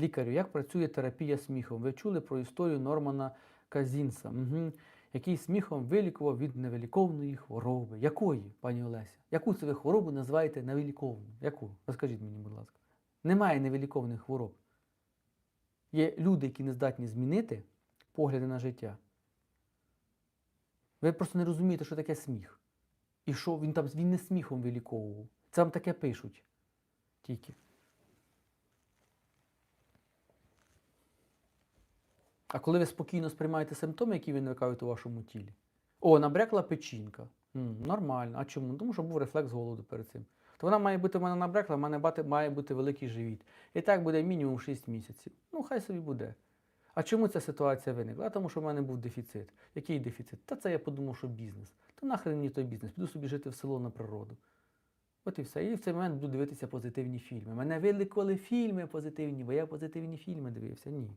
Лікарю, як працює терапія сміхом? Ви чули про історію Нормана Казінса, угу. який сміхом вилікував від невиліковної хвороби. Якої, пані Олеся? Яку це ви хворобу називаєте невиліковною? Яку? Розкажіть мені, будь ласка. Немає невиліковних хвороб. Є люди, які не здатні змінити погляди на життя. Ви просто не розумієте, що таке сміх. І що він там він не сміхом виліковував. Це вам таке пишуть. Тільки. А коли ви спокійно сприймаєте симптоми, які виникають у вашому тілі. О, набрякла печінка. М, нормально. А чому? Тому що був рефлекс голоду перед цим. То вона має бути в мене набрякла, в мене бати- має бути великий живіт. І так буде мінімум 6 місяців. Ну, хай собі буде. А чому ця ситуація виникла? А тому, що в мене був дефіцит. Який дефіцит? Та це я подумав, що бізнес. Та нахрен мені той бізнес, піду собі жити в село на природу. От і все. І в цей момент буду дивитися позитивні фільми. Мене вилікували фільми позитивні, бо я позитивні фільми дивився. Ні.